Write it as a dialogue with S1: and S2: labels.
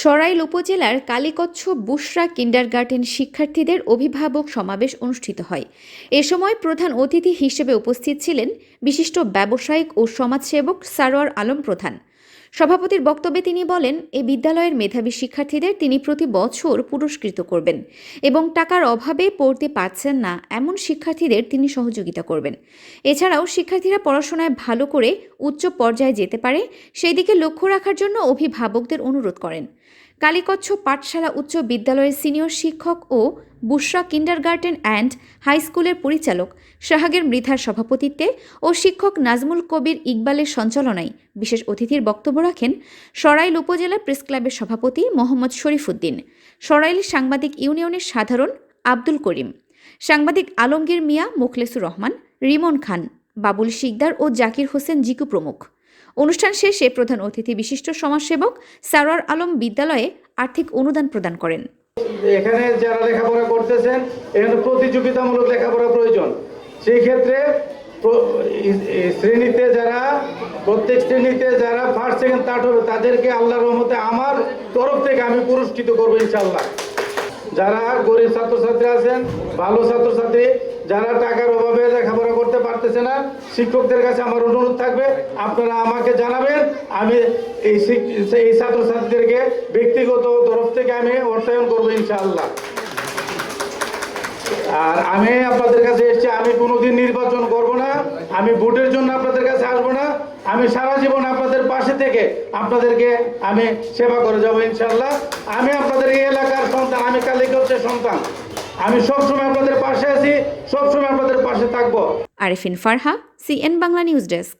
S1: সরাইল উপজেলার কালীকচ্ছ বুশরা কিন্ডারগার্টেন শিক্ষার্থীদের অভিভাবক সমাবেশ অনুষ্ঠিত হয়। এ সময় প্রধান অতিথি হিসেবে উপস্থিত ছিলেন বিশিষ্ট ব্যবসায়িক ও সমাজসেবক সারোয়ার আলম প্রধান। সভাপতির বক্তব্যে তিনি বলেন এই বিদ্যালয়ের মেধাবী শিক্ষার্থীদের তিনি প্রতি বছর পুরস্কৃত করবেন এবং টাকার অভাবে পড়তে পারছেন না, এমন শিক্ষার্থীদের তিনি সহযোগিতা করবেন। এছাড়াও শিক্ষার্থীরা পড়াশোনায় ভালো করে উচ্চ পর্যায়ে যেতে পারে সেই দিকে লক্ষ্য রাখার জন্য অভিভাবকদের অনুরোধ করেন। কালীকচ্ছ পাঠশালা উচ্চ বিদ্যালয়ের সিনিয়র শিক্ষক ও বুশরা কিন্ডারগার্টেন অ্যান্ড হাই স্কুলের পরিচালক শাহাগের মৃধার সভাপতিত্বে ও শিক্ষক নাজমুল কবির ইকবালের সঞ্চালনায় বিশেষ অতিথির বক্তব্য রাখেন সরাইল উপজেলা প্রেস ক্লাবের সভাপতি মোহাম্মদ শরীফুদ্দিন সরাইল সাংবাদিক ইউনিয়নের সাধারণ আব্দুল করিম, সাংবাদিক আলমগীর মিয়া মোখলেসুর রহমান, রিমন খান, বাবুল শিকদার ও জাকির হোসেন জিকু প্রমুখ। অনুষ্ঠান শেষে প্রধান অতিথি বিশিষ্ট সমাজসেবক সারোয়ার আলম বিদ্যালয়ে আর্থিক অনুদান প্রদান করেন।
S2: এখানে যারা লেখাপড়া করতেছেন, এখানে প্রতিযোগিতামূলক লেখাপড়া প্রয়োজন। সেই ক্ষেত্রে শ্রেণীতে যারা, প্রত্যেক শ্রেণীতে যারা ফার্স্ট সেকেন্ড থার্ড হবে, তাদেরকে আল্লাহর রহমতে আমার তরফ থেকে আমি পুরস্কৃত করব ইনশাল্লাহ যারা গরিব ছাত্রছাত্রী আছেন, ভালো ছাত্রছাত্রী, যারা টাকার অভাবে লেখাপড়া করতে পারতেছে না, শিক্ষকদের কাছে আমার অনুরোধ থাকবে, আপনারা আমাকে জানাবেন, আমি এই এই ছাত্রছাত্রীদেরকে ব্যক্তিগত তরফ থেকে আমি অর্থায়ন করব ইনশাআল্লাহ। আর আমি আপনাদের কাছে এসেছি, আমি কোনোদিন নির্বাচন করব না, আমি ভোটের জন্য আপনাদের কাছে আসব না, আমি সারা জীবন থেকে আপনাদেরকে আমি সেবা করে যাব ইনশাল্লাহ আমি আপনাদের এই এলাকার সন্তান, আমি কালীগঞ্জের সন্তান। আমি সবসময় আপনাদের পাশে আছি, সবসময় আপনাদের পাশে থাকব।
S1: Arifin Farha, CN Bangla news desk.